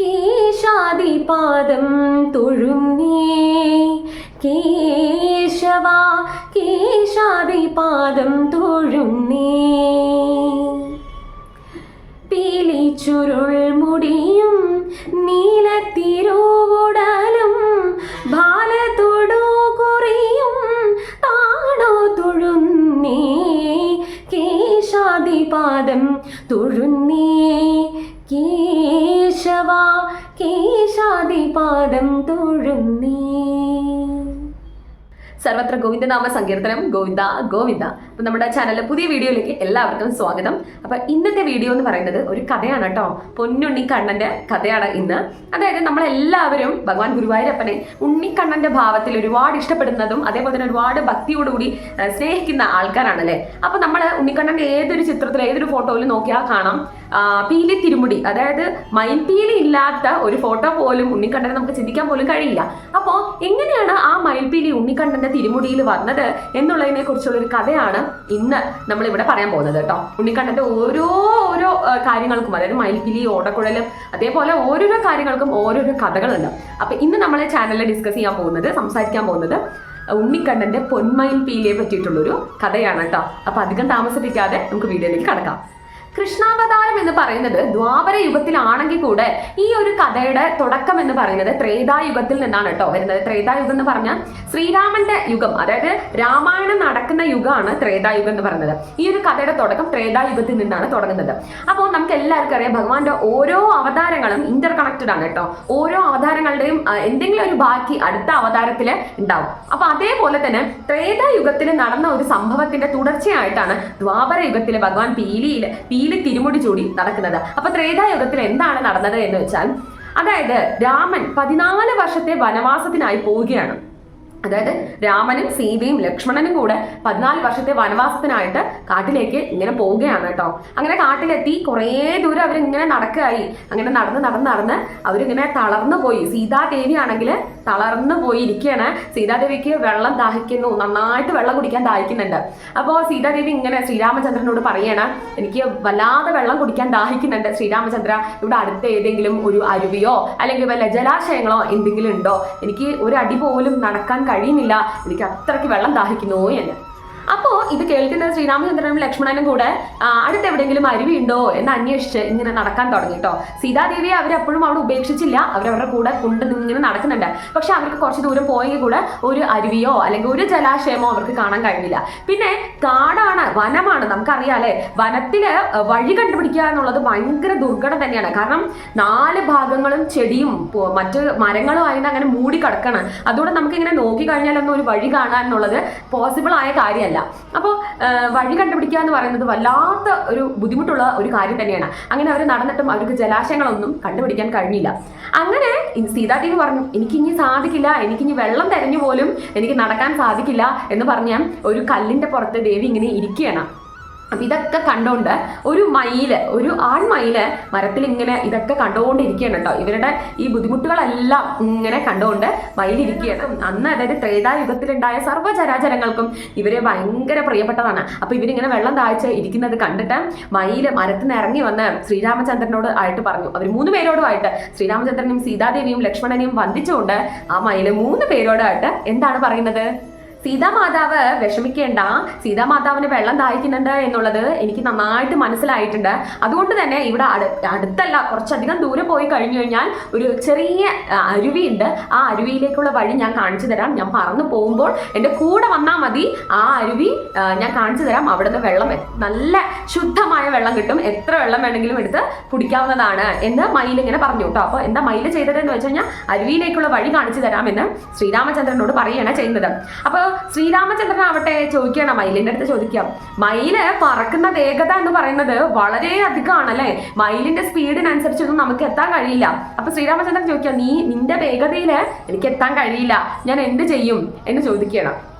കേശാദിപാദം തൊഴുന്നേ. കേശവ കേശാദിപാദം തൊഴുന്നേ. പീലിച്ചുരുൾ മുടിയും നീലത്തിരുവുടലും തൊടോ കുറിയും താണോ തൊഴുന്നേ. കേശാദിപാദം തൊഴുന്നേ. ഗോവിന്ദനാമ സങ്കീർത്തനം ഗോവിന്ദ ഗോവിന്ദ. അപ്പൊ നമ്മുടെ ചാനലിലെ പുതിയ വീഡിയോയിലേക്ക് എല്ലാവർക്കും സ്വാഗതം. അപ്പൊ ഇന്നത്തെ വീഡിയോ എന്ന് പറയുന്നത് ഒരു കഥയാണ് കേട്ടോ പൊന്നുണ്ണി കണ്ണന്റെ കഥയാണ് ഇന്ന്. അതായത് നമ്മളെല്ലാവരും ഭഗവാൻ ഗുരുവായൂരപ്പനെ ഉണ്ണിക്കണ്ണന്റെ ഭാവത്തിൽ ഒരുപാട് ഇഷ്ടപ്പെടുന്നതും അതേപോലെ തന്നെ ഒരുപാട് ഭക്തിയോടുകൂടി സ്നേഹിക്കുന്ന ആൾക്കാരാണല്ലേ? അപ്പൊ നമ്മൾ ഉണ്ണിക്കണ്ണന്റെ ഏതൊരു ചിത്രത്തിൽ ഏതൊരു ഫോട്ടോയിലും നോക്കിയാൽ കാണാം. പീലി തിരുമുടി അതായത് മയിൽപീലി ഇല്ലാത്ത ഒരു ഫോട്ടോ പോലും ഉണ്ണിക്കണ്ണനെ നമുക്ക് ചിന്തിക്കാൻ പോലും കഴിയില്ല. അപ്പോൾ എങ്ങനെയാണ് ആ മയിൽപീലി ഉണ്ണിക്കണ്ണന്റെ തിരുമുടിയിൽ വന്നത് എന്നുള്ളതിനെ കുറിച്ചുള്ള ഒരു കഥയാണ് ഇന്ന് നമ്മൾ ഇവിടെ പറയാൻ പോകുന്നത് കേട്ടോ. ഉണ്ണിക്കണ്ണന്റെ ഓരോ ഓരോ കാര്യങ്ങൾക്കും അതായത് മയിൽപീലി ഓടക്കുഴലും അതേപോലെ ഓരോരോ കാര്യങ്ങൾക്കും ഓരോരോ കഥകളുണ്ട്. അപ്പൊ ഇന്ന് നമ്മളെ ചാനലിൽ ഡിസ്കസ് ചെയ്യാൻ പോകുന്നത് സംസാരിക്കാൻ പോകുന്നത് ഉണ്ണിക്കണ്ണന്റെ പൊന്മയിൽ പീലിയെ പറ്റിയിട്ടുള്ളൊരു കഥയാണ് കേട്ടോ. അപ്പൊ അധികം താമസിപ്പിക്കാതെ നമുക്ക് വീഡിയോയിലേക്ക് കടക്കാം. കൃഷ്ണാവതാരം എന്ന് പറയുന്നത് ദ്വാപര യുഗത്തിലാണെങ്കിൽ കൂടെ ഈ ഒരു കഥയുടെ തുടക്കം എന്ന് പറയുന്നത് ത്രേതായുഗത്തിൽ നിന്നാണ് കേട്ടോ വരുന്നത്. ത്രേതായുഗം എന്ന് പറഞ്ഞാൽ ശ്രീരാമന്റെ യുഗം അതായത് രാമായണം നടക്കുന്ന യുഗമാണ് ത്രേതായുഗം എന്ന് പറയുന്നത്. ഈ ഒരു കഥയുടെ തുടക്കം ത്രേതായുഗത്തിൽ നിന്നാണ് തുടങ്ങുന്നത്. അപ്പോൾ നമുക്ക് എല്ലാവർക്കും അറിയാം ഭഗവാന്റെ ഓരോ അവതാരങ്ങളും ഇന്റർ കണക്റ്റഡ് ആണ് കേട്ടോ. ഓരോ അവതാരങ്ങളുടെയും എന്തെങ്കിലും ഒരു ബാക്കി അടുത്ത അവതാരത്തിൽ ഉണ്ടാവും. അപ്പൊ അതേപോലെ തന്നെ ത്രേതായുഗത്തിൽ നടന്ന ഒരു സംഭവത്തിന്റെ തുടർച്ചയായിട്ടാണ് ദ്വാപര യുഗത്തിലെ ഭഗവാൻ പീലിയിൽ പീലി തിരുമുടി ചൂടി നടക്കുന്നത്. അപ്പൊ ത്രേതായുഗത്തിൽ എന്താണ് നടന്നത് എന്ന് വെച്ചാൽ അതായത് രാമൻ പതിനാല് വർഷത്തെ വനവാസത്തിനായി പോവുകയാണ്. അതായത് രാമനും സീതയും ലക്ഷ്മണനും കൂടെ പതിനാല് വർഷത്തെ വനവാസത്തിനായിട്ട് കാട്ടിലേക്ക് ഇങ്ങനെ പോവുകയാണ് കേട്ടോ. അങ്ങനെ കാട്ടിലെത്തി കുറേ ദൂരം അവരിങ്ങനെ നടക്കുകയായി. അങ്ങനെ നടന്ന് നടന്ന് നടന്ന് അവരിങ്ങനെ തളർന്നു പോയി. സീതാദേവി ആണെങ്കിൽ തളർന്നു പോയി ഇരിക്കുകയാണ്. സീതാദേവിക്ക് വെള്ളം ദാഹിക്കുന്നു. നന്നായിട്ട് വെള്ളം കുടിക്കാൻ ദാഹിക്കുന്നുണ്ട്. അപ്പോൾ സീതാദേവി ഇങ്ങനെ ശ്രീരാമചന്ദ്രനോട് പറയണം എനിക്ക് വല്ലാതെ വെള്ളം കുടിക്കാൻ ദാഹിക്കുന്നുണ്ട് ശ്രീരാമചന്ദ്ര. ഇവിടെ അടുത്ത ഏതെങ്കിലും ഒരു അരുവിയോ അല്ലെങ്കിൽ വല്ല ജലാശയങ്ങളോ എന്തെങ്കിലും ഉണ്ടോ? എനിക്ക് ഒരു അടി പോലും നടക്കാൻ കഴിയുന്നില്ല. എനിക്ക് അത്രയ്ക്ക് വെള്ളം ദാഹിക്കുന്നു എന്ന്. അപ്പോൾ ഇത് കേൾക്കുന്ന ശ്രീരാമചന്ദ്രനും ലക്ഷ്മണനും കൂടെ അടുത്ത് എവിടെയെങ്കിലും അരുവി ഉണ്ടോ എന്ന് അന്വേഷിച്ച് ഇങ്ങനെ നടക്കാൻ തുടങ്ങി കേട്ടോ സീതാദേവിയെ അവരെപ്പോഴും അവിടെ ഉപേക്ഷിച്ചില്ല. അവരവരുടെ കൂടെ കൊണ്ട് ഇങ്ങനെ നടക്കുന്നുണ്ട്. പക്ഷെ അവർക്ക് കുറച്ച് ദൂരം പോയെങ്കിൽ കൂടെ ഒരു അരുവിയോ അല്ലെങ്കിൽ ഒരു ജലാശയമോ അവർക്ക് കാണാൻ കഴിഞ്ഞില്ല. പിന്നെ കാടാണ് വനമാണ്. നമുക്കറിയാലേ വനത്തിൽ വഴി കണ്ടുപിടിക്കുക എന്നുള്ളത് ഭയങ്കര ദുർഘടം തന്നെയാണ്. കാരണം നാല് ഭാഗങ്ങളും ചെടിയും മറ്റ് മരങ്ങളും ആയിട്ട് അങ്ങനെ മൂടി കിടക്കണം അതുകൊണ്ട് നമുക്ക് ഇങ്ങനെ നോക്കി കഴിഞ്ഞാലൊന്നും ഒരു വഴി കാണാൻ എന്നുള്ളത് പോസിബിൾ ആയ കാര്യമല്ല. അപ്പോൾ വഴി കണ്ടുപിടിക്കുക എന്ന് പറയുന്നത് വല്ലാത്ത ഒരു ബുദ്ധിമുട്ടുള്ള ഒരു കാര്യം തന്നെയാണ്. അങ്ങനെ അവർ നടന്നിട്ടും അവർക്ക് ജലാശയങ്ങളൊന്നും കണ്ടുപിടിക്കാൻ കഴിഞ്ഞില്ല. അങ്ങനെ സീതാ ടീവി പറഞ്ഞു എനിക്കിനി സാധിക്കില്ല എനിക്കിനി വെള്ളം തെരഞ്ഞു പോലും എനിക്ക് നടക്കാൻ സാധിക്കില്ല എന്ന് പറഞ്ഞ ഒരു കല്ലിന്റെ പുറത്ത് ദേവി ഇങ്ങനെ ഇരിക്കുകയാണ്. അപ്പൊ ഇതൊക്കെ കണ്ടോണ്ട് ഒരു മയിൽ ഒരു ആൺമയിൽ മരത്തിൽ ഇങ്ങനെ ഇതൊക്കെ കണ്ടുകൊണ്ടിരിക്കുകയാണ് കേട്ടോ ഇവരുടെ ഈ ബുദ്ധിമുട്ടുകളെല്ലാം ഇങ്ങനെ കണ്ടുകൊണ്ട് മയിലിരിക്കുകയാണ്. അന്ന് അതായത് ത്രേതായുഗത്തിലുണ്ടായ സർവചരാചരങ്ങൾക്കും ഇവരെ ഭയങ്കര പ്രിയപ്പെട്ടതാണ്. അപ്പൊ ഇവരിങ്ങനെ വെള്ളം താഴ്ച ഇരിക്കുന്നത് കണ്ടിട്ട് മയിൽ മരത്തിൽ നിന്ന് ഇറങ്ങി വന്ന് ശ്രീരാമചന്ദ്രനോട് ആയിട്ട് പറഞ്ഞു. അവർ മൂന്ന് പേരോടുമായിട്ട് ശ്രീരാമചന്ദ്രനും സീതാദേവിയും ലക്ഷ്മണനെയും വന്ദിച്ചുകൊണ്ട് ആ മയിൽ മൂന്ന് പേരോടായിട്ട് എന്താണ് പറയുന്നത്? സീതാമാതാവ് വിഷമിക്കേണ്ട. സീതാമാതാവിന് വെള്ളം ദാഹിക്കുന്നുണ്ട് എന്നുള്ളത് എനിക്ക് നന്നായിട്ട് മനസ്സിലായിട്ടുണ്ട്. അതുകൊണ്ട് തന്നെ ഇവിടെ അടുത്തല്ല കുറച്ചധികം ദൂരെ പോയി കഴിഞ്ഞു കഴിഞ്ഞാൽ ഒരു ചെറിയ അരുവി അരുവിയുണ്ട്. ആ അരുവിയിലേക്കുള്ള വഴി ഞാൻ കാണിച്ചു തരാം. ഞാൻ പറന്നു പോകുമ്പോൾ എന്റെ കൂടെ വന്നാൽ മതി. ആ അരുവി ഞാൻ കാണിച്ചു തരാം. അവിടെ നിന്ന് വെള്ളം നല്ല ശുദ്ധമായ വെള്ളം കിട്ടും. എത്ര വെള്ളം വേണമെങ്കിലും എടുത്ത് കുടിക്കാവുന്നതാണ് എന്ന് മയിൽ ഇങ്ങനെ പറഞ്ഞു കേട്ടോ. അപ്പോൾ എന്താ മയിൽ ചെയ്തതെന്ന് വെച്ച് കഴിഞ്ഞാൽ അരുവിയിലേക്കുള്ള വഴി കാണിച്ചു തരാമെന്ന് ശ്രീരാമചന്ദ്രനോട് പറയുകയാണ് ചെയ്യുന്നത്. അപ്പോൾ ശ്രീരാമചന്ദ്രൻ ആവട്ടെ ചോദിക്കണം മയിലിന്റെ അടുത്ത് ചോദിക്കാം. മയിൽ പറക്കുന്ന വേഗത എന്ന് പറയുന്നത് വളരെ അധികമാണ് അല്ലെ മയിലിന്റെ സ്പീഡിനനുസരിച്ചൊന്നും നമുക്ക് എത്താൻ കഴിയില്ല. അപ്പൊ ശ്രീരാമചന്ദ്രൻ ചോദിക്കാം നീ നിന്റെ വേഗതയിൽ എനിക്ക് എത്താൻ കഴിയില്ല. ഞാൻ എന്ത് ചെയ്യും? എന്ന് ചോദിക്കണം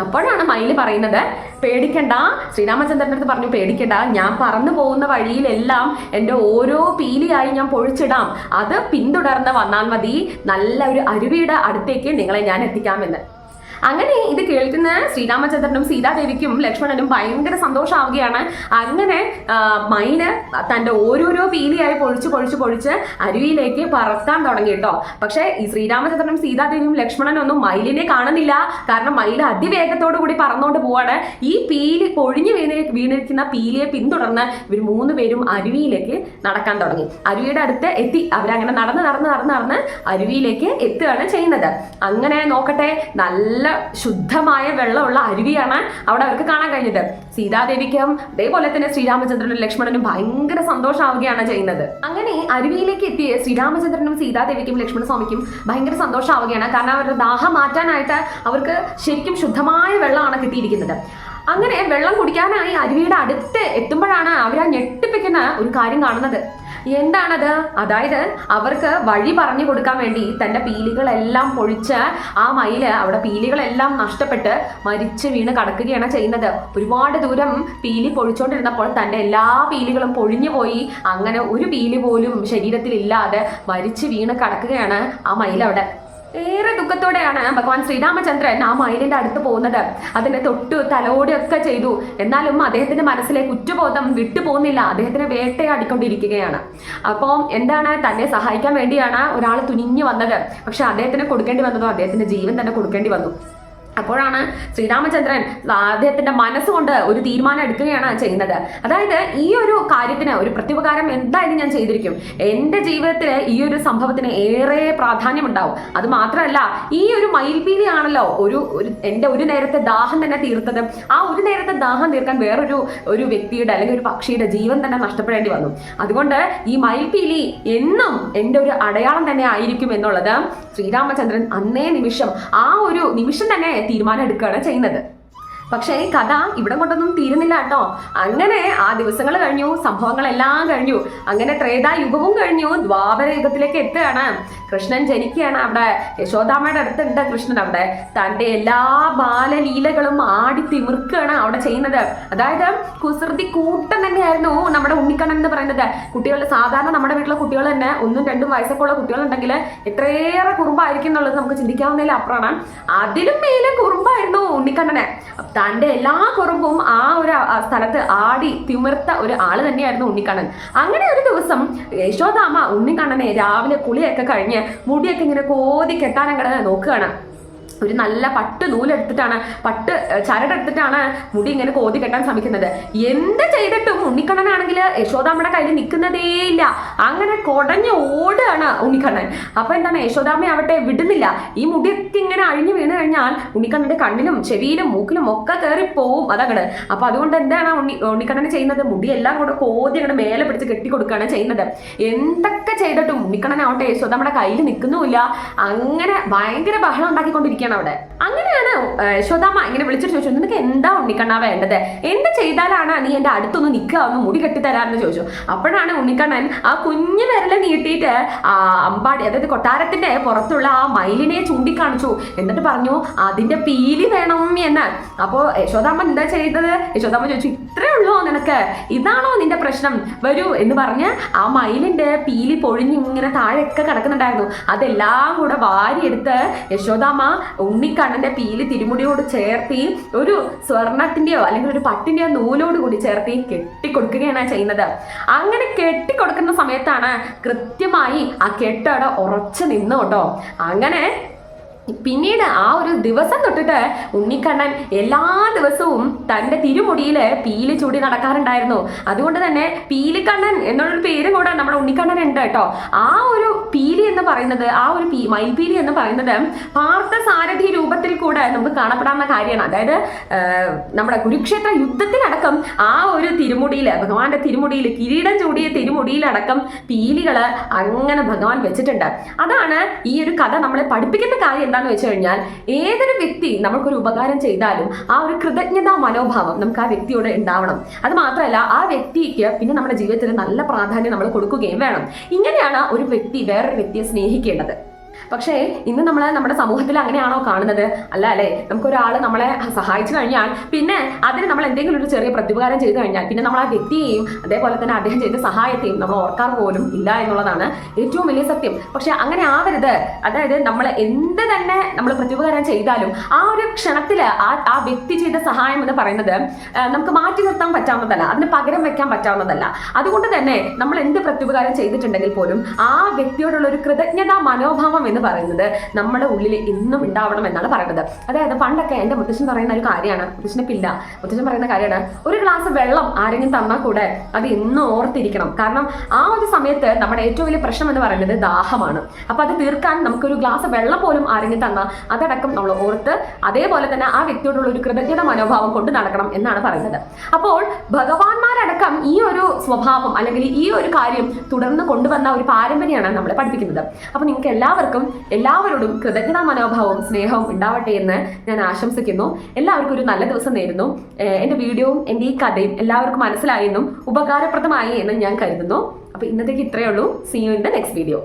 അപ്പോഴാണ് മയിൽ പറയുന്നത് പേടിക്കണ്ട. ശ്രീരാമചന്ദ്രന്റെ അടുത്ത് പറഞ്ഞു പേടിക്കണ്ട. ഞാൻ പറന്നു പോകുന്ന വഴിയിലെല്ലാം എന്റെ ഓരോ പീലിയായി ഞാൻ പൊഴിച്ചിടാം. അത് പിന്തുടർന്ന് വന്നാൽ മതി. നല്ല ഒരു അരുവിയുടെ അടുത്തേക്ക് നിങ്ങളെ ഞാൻ എത്തിക്കാമെന്ന്. അങ്ങനെ ഇത് കേൾക്കുന്ന ശ്രീരാമചന്ദ്രനും സീതാദേവിക്കും ലക്ഷ്മണനും ഭയങ്കര സന്തോഷമാവുകയാണ് അങ്ങനെ മൈന് തന്റെ ഓരോരോ പീലിയായി പൊഴിച്ച് പൊഴിച്ച് പൊഴിച്ച് അരുവിയിലേക്ക് പറക്കാൻ തുടങ്ങി കേട്ടോ. പക്ഷേ ഈ ശ്രീരാമചന്ദ്രനും സീതാദേവിയും ലക്ഷ്മണനും ഒന്നും മയിലിനെ കാണുന്നില്ല. കാരണം മയിൽ അതിവേഗത്തോടു കൂടി പറന്നുകൊണ്ട് പോവാണ്. ഈ പീലി പൊഴിഞ്ഞു വീണ് വീണിരിക്കുന്ന പീലിയെ പിന്തുടർന്ന് ഇവർ മൂന്ന് പേരും അരുവിയിലേക്ക് നടക്കാൻ തുടങ്ങി. അരുവിയുടെ അടുത്ത് എത്തി. അവരങ്ങനെ നടന്ന് നടന്ന് നടന്ന് നടന്ന് അരുവിയിലേക്ക് എത്തുകയാണ് ചെയ്യുന്നത്. അങ്ങനെ നോക്കട്ടെ. നല്ല ശുദ്ധമായ വെള്ളമുള്ള അരുവിയാണ് അവിടെ അവർക്ക് കാണാൻ കഴിഞ്ഞത്. സീതാദേവിക്കും അതേപോലെ തന്നെ ശ്രീരാമചന്ദ്രനും ലക്ഷ്മണനും ഭയങ്കര സന്തോഷമാവുകയാണ് ചെയ്യുന്നത്. അങ്ങനെ അരുവിയിലേക്ക് എത്തിയ ശ്രീരാമചന്ദ്രനും സീതാദേവിക്കും ലക്ഷ്മണ സ്വാമിക്കും ഭയങ്കര സന്തോഷമാവുകയാണ്. കാരണം അവരുടെ ദാഹം മാറ്റാനായിട്ട് അവർക്ക് ശരിക്കും ശുദ്ധമായ വെള്ളമാണ് കിട്ടിയിരിക്കുന്നത്. അങ്ങനെ വെള്ളം കുടിക്കാനായി അരുവിയുടെ അടുത്ത് എത്തുമ്പോഴാണ് അവരാ ഞെട്ടിപ്പിക്കുന്ന ഒരു കാര്യം കാണുന്നത്. എന്താണത്? അതായത് അവർക്ക് വഴി പറഞ്ഞു കൊടുക്കാൻ വേണ്ടി തന്റെ പീലികളെല്ലാം പൊഴിച്ച് ആ മയിൽ അവിടെ പീലികളെല്ലാം നഷ്ടപ്പെട്ട് മരിച്ച് വീണ് കടക്കുകയാണ് ചെയ്യുന്നത്. ഒരുപാട് ദൂരം പീലി പൊഴിച്ചുകൊണ്ടിരുന്നപ്പോൾ തന്റെ എല്ലാ പീലികളും പൊഴിഞ്ഞു പോയി. അങ്ങനെ ഒരു പീലി പോലും ശരീരത്തിൽ ഇല്ലാതെ മരിച്ച് വീണ് കടക്കുകയാണ് ആ മയിൽ അവിടെ ഏറെ ദുഃഖത്തോടെയാണ് ഭഗവാൻ ശ്രീരാമചന്ദ്രൻ ആ മയിലിന്റെ അടുത്ത് പോകുന്നത്. അതിനെ തൊട്ടു തലോടിയൊക്കെ ചെയ്തു. എന്നാലും അദ്ദേഹത്തിന്റെ മനസ്സിലെ കുറ്റബോധം വിട്ടുപോകുന്നില്ല അദ്ദേഹത്തിനെ വേട്ടയാടിക്കൊണ്ടിരിക്കുകയാണ്. അപ്പോൾ എന്താണ് തന്നെ സഹായിക്കാൻ വേണ്ടിയാണ് ഒരാൾ തുനിഞ്ഞു വന്നത്. പക്ഷെ അദ്ദേഹത്തിന് കൊടുക്കേണ്ടി വന്നതോ അദ്ദേഹത്തിന്റെ ജീവൻ തന്നെ കൊടുക്കേണ്ടി വന്നു. അപ്പോഴാണ് ശ്രീരാമചന്ദ്രൻ അദ്ദേഹത്തിന്റെ മനസ്സുകൊണ്ട് ഒരു തീരുമാനം എടുക്കുകയാണ് ചെയ്യുന്നത്. അതായത് ഈ ഒരു കാര്യത്തിന് ഒരു പ്രത്യുപകാരം എന്തായാലും ഞാൻ ചെയ്തിരിക്കും. എന്റെ ജീവിതത്തിൽ ഈ ഒരു സംഭവത്തിന് ഏറെ പ്രാധാന്യം ഉണ്ടാവും അത് മാത്രമല്ല ഈ ഒരു മയിൽപീലി ആണല്ലോ ഒരു എന്റെ ഒരു നേരത്തെ ദാഹം തന്നെ തീർത്തത് ആ ഒരു നേരത്തെ ദാഹം തീർക്കാൻ വേറൊരു ഒരു വ്യക്തിയുടെ അല്ലെങ്കിൽ ഒരു പക്ഷിയുടെ ജീവൻ തന്നെ നഷ്ടപ്പെടേണ്ടി വന്നു. അതുകൊണ്ട് ഈ മയിൽപീലി എന്നും എന്റെ ഒരു അടയാളം തന്നെ ആയിരിക്കും എന്നുള്ളത് ശ്രീരാമചന്ദ്രൻ അന്നേ നിമിഷം ആ ഒരു നിമിഷം തന്നെ തീരുമാനം എടുക്കുകയാണ് ചെയ്യുന്നത്. പക്ഷേ കഥ ഇവിടെ കൊണ്ടൊന്നും തീരുന്നില്ല കേട്ടോ. അങ്ങനെ ആ ദിവസങ്ങൾ കഴിഞ്ഞു സംഭവങ്ങളെല്ലാം കഴിഞ്ഞു. അങ്ങനെ ത്രേതായുഗവും കഴിഞ്ഞു ദ്വാപര യുഗത്തിലേക്ക് എത്തുകയാണ്. കൃഷ്ണൻ ജനിക്കുകയാണ് അവിടെ. യശോദാമയുടെ അടുത്തുണ്ട് കൃഷ്ണൻ അവിടെ. തന്റെ എല്ലാ ബാലലീലകളും ആടി തിമിർക്കുകയാണ് അവിടെ ചെയ്യുന്നത്. അതായത് കുസൃതി കൂട്ടം തന്നെയായിരുന്നു നമ്മുടെ ഉണ്ണിക്കണ്ണൻ എന്ന് പറയുന്നത്. കുട്ടികളുടെ സാധാരണ നമ്മുടെ വീട്ടിലെ കുട്ടികൾ തന്നെ ഒന്നും രണ്ടും വയസ്സൊക്കെ ഉള്ള കുട്ടികളുണ്ടെങ്കിൽ എത്രയേറെ കുറുമ്പായിരിക്കും എന്നുള്ളത് നമുക്ക് ചിന്തിക്കാവുന്നതിൽ അപ്പുറമാണ്. അതിലും മേലെ കുറുമ്പായിരുന്നു ഉണ്ണിക്കണ്ണന്. തന്റെ എല്ലാ കുറവും ആ ഒരു സ്ഥലത്ത് ആടി തിമിർത്ത ഒരു ആൾ തന്നെയായിരുന്നു ഉണ്ണിക്കണ്ണൻ. അങ്ങനെ ഒരു ദിവസം യശോദാമ്മ ഉണ്ണിക്കണ്ണനെ രാവിലെ കുളിയൊക്കെ കഴിഞ്ഞ് മുടിയൊക്കെ ഇങ്ങനെ കോതി കെട്ടാനങ്ങടെ നോക്കുകയാണ്. ഒരു നല്ല പട്ട് നൂലെടുത്തിട്ടാണ് പട്ട് ചരടെടുത്തിട്ടാണ് മുടി ഇങ്ങനെ കോതി കെട്ടാൻ ശ്രമിക്കുന്നത്. എന്ത് ചെയ്തിട്ടും ഉണ്ണിക്കണ്ണനാണെങ്കിൽ യശോദാമ്മയുടെ കയ്യിൽ നിൽക്കുന്നതേയില്ല അങ്ങനെ കുടഞ്ഞ് ഓടുകയാണ് ഉണ്ണിക്കണ്ണൻ. അപ്പൊ എന്താണ് യശോദാമ്മ ആവട്ടെ വിടുന്നില്ല. ഈ മുടിയൊക്കെ ഇങ്ങനെ അഴിഞ്ഞു വീണ് കഴിഞ്ഞാൽ ഉണ്ണിക്കണ്ണന്റെ കണ്ണിലും ചെവിയിലും മൂക്കിലും ഒക്കെ കയറി പോവും അതങ്ങട്. അപ്പൊ അതുകൊണ്ട് എന്താണ് ഉണ്ണി ഉണ്ണിക്കണ്ണന് ചെയ്യുന്നത്? മുടിയെല്ലാം കൂടെ കോതി അങ്ങനെ മേലെ പിടിച്ച് കെട്ടിക്കൊടുക്കുകയാണ് ചെയ്യുന്നത്. എന്തൊക്കെ ചെയ്തിട്ടും ഉണ്ണിക്കണ്ണനാവട്ടെ യശോദാമ്മയുടെ കയ്യിൽ നിൽക്കുന്നുമില്ല. അങ്ങനെ ഭയങ്കര ബഹളം ഉണ്ടാക്കിക്കൊണ്ടിരിക്കുകയാണ്. അവിടെ. അങ്ങനെയാണ് ഏഹ്, യശോദാമ്മ ഇങ്ങനെ വിളിച്ചിട്ട് ചോദിച്ചു നിനക്ക് എന്താ ഉണ്ണിക്കണ്ണ വേണ്ടത്? എന്ത് ചെയ്താലാണ് നീ എന്റെ അടുത്തൊന്ന് നിൽക്കുക? ഒന്ന് മുടി കെട്ടിത്തരാമെന്ന് ചോദിച്ചു. അപ്പോഴാണ് ഉണ്ണിക്കണ്ണൻ ആ കുഞ്ഞു വിരൽ നീട്ടിയിട്ട് അമ്പാടി അതായത് കൊട്ടാരത്തിന്റെ പുറത്തുള്ള ആ മയിലിനെ ചൂണ്ടിക്കാണിച്ചു. എന്നിട്ട് പറഞ്ഞു അതിന്റെ പീലി വേണം എന്ന്. അപ്പോ യശോദാമ്മ എന്താ ചെയ്തത്? യശോദാമ്മ ചോദിച്ചു ഇത്രേ ഉള്ളോ നിനക്ക്? ഇതാണോ നിന്റെ പ്രശ്നം? വരൂ എന്ന് പറഞ്ഞ് ആ മയിലിന്റെ പീലി പൊഴിഞ്ഞ് ഇങ്ങനെ താഴെയൊക്കെ കിടക്കുന്നുണ്ടായിരുന്നു. അതെല്ലാം കൂടെ വാരിയെടുത്ത് യശോദാമ്മ ഉണ്ണിക്കണ്ണന്റെ പീലി തിരുമുടിയോട് ചേർത്തി ഒരു സ്വർണത്തിന്റെയോ അല്ലെങ്കിൽ ഒരു പട്ടിന്റെയോ നൂലോട് കൂടി ചേർത്തി കെട്ടിക്കൊടുക്കുകയാണ് ചെയ്യുന്നത്. അങ്ങനെ കെട്ടിക്കൊടുക്കുന്ന സമയത്താണ് കൃത്യമായി ആ കെട്ടവിടെ ഉറച്ചു നിന്നു കേട്ടോ. അങ്ങനെ പിന്നീട് ആ ഒരു ദിവസം തൊട്ടിട്ട് ഉണ്ണിക്കണ്ണൻ എല്ലാ ദിവസവും തന്റെ തിരുമുടിയിൽ പീലി ചൂടി നടക്കാറുണ്ടായിരുന്നു. അതുകൊണ്ട് തന്നെ പീലിക്കണ്ണൻ എന്നുള്ളൊരു പേര് കൂടെ നമ്മുടെ ഉണ്ണിക്കണ്ണൻ ഉണ്ട് കേട്ടോ. ആ ഒരു പീലി എന്ന് പറയുന്നത് ആ ഒരു പീ മയിൽപീലി എന്ന് പറയുന്നത് പാർത്ഥസാരഥി രൂപത്തിൽ കൂടെ നമുക്ക് കാണപ്പെടാവുന്ന കാര്യമാണ്. അതായത് നമ്മുടെ കുരുക്ഷേത്ര യുദ്ധത്തിലടക്കം ആ ഒരു തിരുമുടിയിൽ ഭഗവാന്റെ തിരുമുടിയിൽ കിരീടം ചൂടിയ തിരുമുടിയിലടക്കം പീലികൾ അങ്ങനെ ഭഗവാൻ വെച്ചിട്ടുണ്ട്. അതാണ് ഈ ഒരു കഥ നമ്മളെ പഠിപ്പിക്കുന്ന കാര്യം. എന്താന്ന് വെച്ച് കഴിഞ്ഞാൽ ഏതൊരു വ്യക്തി നമുക്കൊരു ഉപകാരം ചെയ്താലും ആ ഒരു കൃതജ്ഞതാ മനോഭാവം നമുക്ക് ആ വ്യക്തിയോട് ഉണ്ടാവണം. അത് മാത്രമല്ല ആ വ്യക്തിക്ക് പിന്നെ നമ്മുടെ ജീവിതത്തിൽ നല്ല പ്രാധാന്യം നമ്മൾ കൊടുക്കുകയും വേണം. ഇങ്ങനെയാണ് ഒരു വ്യക്തി വേറൊരു വ്യക്തിയെ സ്നേഹിക്കേണ്ടത്. പക്ഷേ ഇന്ന് നമ്മൾ നമ്മുടെ സമൂഹത്തിൽ അങ്ങനെയാണോ കാണുന്നത്? അല്ല അല്ലേ? നമുക്കൊരാൾ നമ്മളെ സഹായിച്ചു കഴിഞ്ഞാൽ പിന്നെ അതിന് നമ്മൾ എന്തെങ്കിലും ഒരു ചെറിയ പ്രത്യുപകാരം ചെയ്തു കഴിഞ്ഞാൽ പിന്നെ നമ്മൾ ആ വ്യക്തിയെയും അതേപോലെ തന്നെ അദ്ദേഹം ചെയ്ത സഹായത്തെയും നമ്മൾ ഓർക്കാർ പോലും ഇല്ല എന്നുള്ളതാണ് ഏറ്റവും വലിയ സത്യം. പക്ഷെ അങ്ങനെ ആവരുത്. അതായത് നമ്മൾ എന്ത് തന്നെ നമ്മൾ പ്രത്യുപകാരം ചെയ്താലും ആ ഒരു ക്ഷണത്തിൽ ആ ആ വ്യക്തി ചെയ്ത സഹായം എന്ന് പറയുന്നത് നമുക്ക് മാറ്റി നിർത്താൻ പറ്റാവുന്നതല്ല. അതിന് പകരം വെക്കാൻ പറ്റാവുന്നതല്ല. അതുകൊണ്ട് തന്നെ നമ്മൾ എന്ത് പ്രത്യുപകാരം ചെയ്തിട്ടുണ്ടെങ്കിൽ പോലും ആ വ്യക്തിയോടുള്ള ഒരു കൃതജ്ഞതാ മനോഭാവം എന്ന് പറയുന്നത് നമ്മുടെ ഉള്ളിൽ ഇന്നും ഉണ്ടാവണം എന്നാണ് പറയുന്നത്. അതായത് പണ്ടൊക്കെ എന്റെ മുത്തശ്ശൻ പറയുന്ന ഒരു കാര്യമാണ്. മുത്തശ്ശനൊക്കെ പില്ല മുത്തശ്ശൻ പറയുന്ന കാര്യമാണ്. ഒരു ഗ്ലാസ് വെള്ളം ആരെങ്കിലും തന്നാൽ കൂടെ അത് എന്നും ഓർത്തിരിക്കണം. കാരണം ആ ഒരു സമയത്ത് നമ്മുടെ ഏറ്റവും വലിയ പ്രശ്നം എന്ന് പറയുന്നത് ദാഹമാണ്. അപ്പൊ അത് തീർക്കാൻ നമുക്കൊരു ഗ്ലാസ് വെള്ളം പോലും ആരെങ്കിലും തന്നാൽ അതടക്കം നമ്മൾ ഓർത്ത് അതേപോലെ തന്നെ ആ വ്യക്തിയോടുള്ള ഒരു കൃതജ്ഞത മനോഭാവം കൊണ്ട് നടക്കണം എന്നാണ് പറയുന്നത്. അപ്പോൾ ഭഗവാന്മാരടക്കം ഈ ഒരു സ്വഭാവം അല്ലെങ്കിൽ ഈ ഒരു കാര്യം തുടർന്ന് കൊണ്ടുവന്ന ഒരു പാരമ്പര്യമാണ് നമ്മളെ പഠിപ്പിക്കുന്നത്. അപ്പോൾ നിങ്ങൾക്ക് എല്ലാവർക്കും എല്ലാവരോടും കൃതജ്ഞതാ മനോഭാവവും സ്നേഹവും ഉണ്ടാവട്ടെ എന്ന് ഞാൻ ആശംസിക്കുന്നു. എല്ലാവർക്കും ഒരു നല്ല ദിവസം നേരുന്നു. എന്റെ വീഡിയോയും എന്റെ ഈ കഥയും എല്ലാവർക്കും മനസ്സിലായെന്നും ഉപകാരപ്രദമായി എന്ന് ഞാൻ കരുതുന്നു. അപ്പോൾ ഇന്നത്തേക്ക് ഇത്രയേ ഉള്ളൂ. See you in the next video